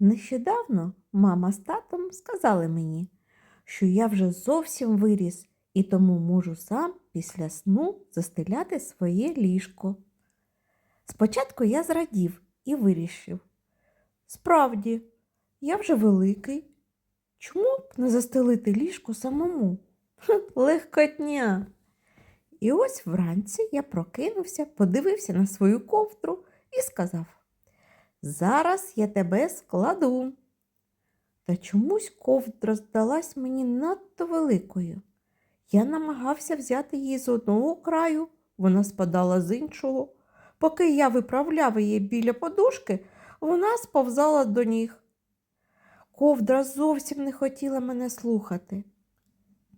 Нещодавно мама з татом сказали мені, що я вже зовсім виріс і тому можу сам після сну застеляти своє ліжко. Спочатку я зрадів і вирішив. Справді, я вже великий. Чому б не застелити ліжко самому? Легкотня. І ось вранці я прокинувся, подивився на свою ковдру і сказав: Зараз я тебе складу. Та чомусь ковдра здалась мені надто великою. Я намагався взяти її з одного краю, вона спадала з іншого. Поки я виправляв її біля подушки, вона сповзала до ніг. Ковдра зовсім не хотіла мене слухати.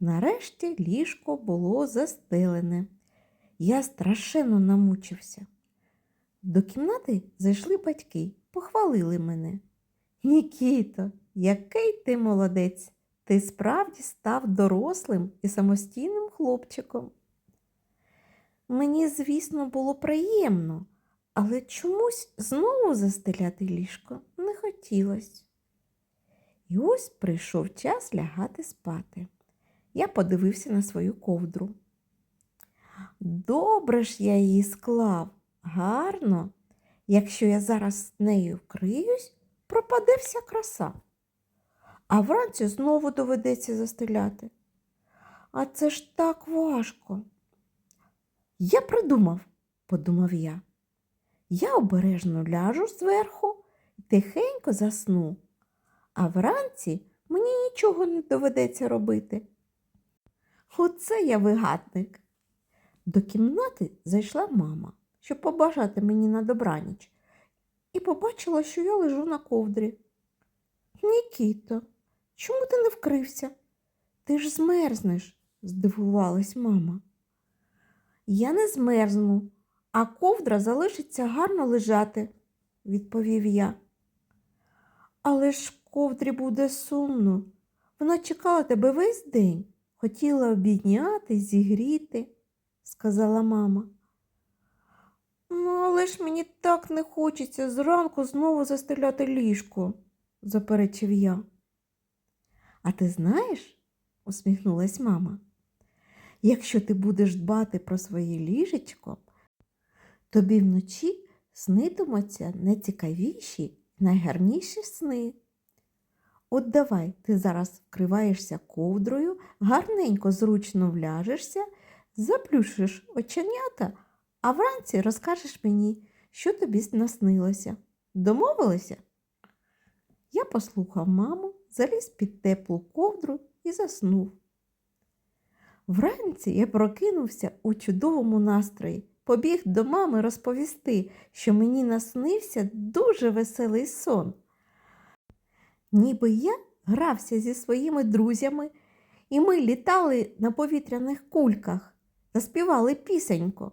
Нарешті ліжко було застелене. Я страшенно намучився. До кімнати зайшли батьки, похвалили мене. Нікіто, який ти молодець! Ти справді став дорослим і самостійним хлопчиком. Мені, звісно, було приємно, але чомусь знову застеляти ліжко не хотілося. І ось прийшов час лягати спати. Я подивився на свою ковдру. Добре ж я її склав, гарно. Якщо я зараз нею вкриюсь, пропаде вся краса. А вранці знову доведеться застеляти. А це ж так важко. Я придумав, подумав я. Я обережно ляжу зверху і тихенько засну, а вранці мені нічого не доведеться робити. Оце я вигадник. До кімнати зайшла мама, щоб побажати мені на добраніч, і побачила, що я лежу на ковдрі. Нікіто, чому ти не вкрився? Ти ж змерзнеш, здивувалась мама. Я не змерзну, а ковдра залишиться гарно лежати, відповів я. Але ж ковдрі буде сумно. Вона чекала тебе весь день, хотіла обідняти, зігріти, сказала мама. Ну, але ж мені так не хочеться зранку знову застеляти ліжко, заперечив я. А ти знаєш, усміхнулась мама, якщо ти будеш дбати про своє ліжечко, тобі вночі снитимуться найцікавіші, найгарніші сни. От давай ти зараз вкриваєшся ковдрою, гарненько зручно вляжешся, заплющиш оченята, а вранці розкажеш мені, що тобі наснилося. Домовилися? Я послухав маму, заліз під теплу ковдру і заснув. Вранці я прокинувся у чудовому настрої, побіг до мами розповісти, що мені наснився дуже веселий сон. Ніби я грався зі своїми друзями, і ми літали на повітряних кульках та співали пісеньку.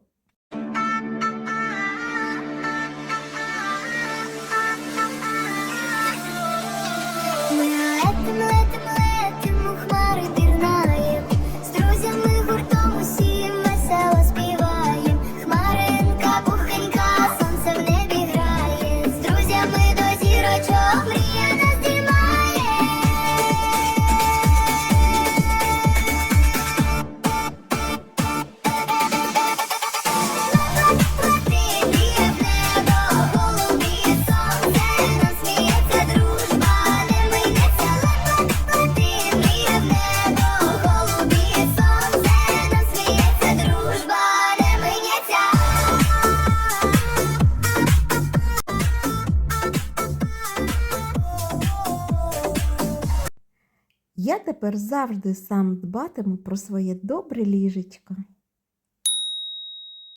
Я тепер завжди сам дбатиму про своє добре ліжечко.